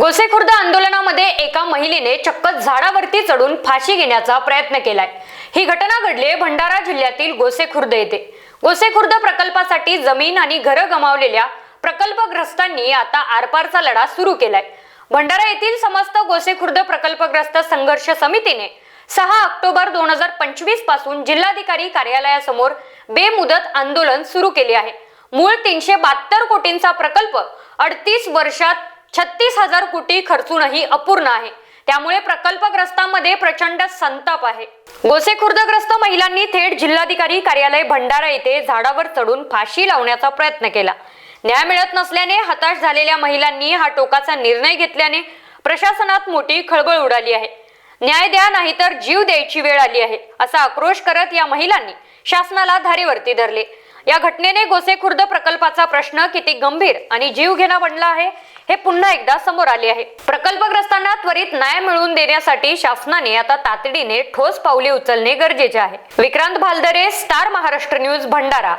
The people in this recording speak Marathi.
गोसेखुर्द आंदोलनामध्ये एका महिलेने चक्क झाडावरती चढून फाशी घेण्याचा प्रयत्न केलाय. ही घटना घडली भंडारा जिल्ह्यातील गोसेखुर्द येथे. गोसेखुर्द प्रकल्पासाठी जमीन आणि घरं गमावलेल्या प्रकल्पग्रस्तांनी आता आरपारचा लढा सुरू केलाय. भंडारा येथील समस्त गोसेखुर्द प्रकल्पग्रस्त संघर्ष समितीने सहा ऑक्टोबर दोन हजार पंचवीसपासून जिल्हाधिकारी कार्यालयासमोर बेमुदत आंदोलन सुरू केले आहे. मूळ तीनशे बहात्तर कोटींचा प्रकल्प अडतीस वर्षात छत्तीस हजार कोटी खर्चूनही अपूर्ण आहे. त्यामुळे प्रकल्पग्रस्तांमध्ये प्रचंड संताप आहे. गोसेखुर्दग्रस्त महिलांनी थेट जिल्हाधिकारी कार्यालय भंडारा येथे झाडावर चढून फाशी लावण्याचा प्रयत्न केला. न्याय मिळत नसल्याने हताश झालेल्या महिलांनी हा टोकाचा निर्णय घेतल्याने प्रशासनात मोठी खळबळ उडाली आहे. न्याय द्या नाहीतर जीव द्यायची वेळ आली आहे असा आक्रोश करत या महिलांनी शासनाला धारेवरती धरले. या घटनेने गोसेखुर्द प्रकल्पाचा प्रश्न किती गंभीर आणि जीवघेणा बनला आहे हे पुन्हा एकदा समोर आले आहे. प्रकल्पग्रस्तांना त्वरित न्याय मिळवून देण्यासाठी शासनाने आता तातडीने ठोस पावले उचलणे गरजेचे आहे. Vikrant Bhaldare star Maharashtra news Bhandara.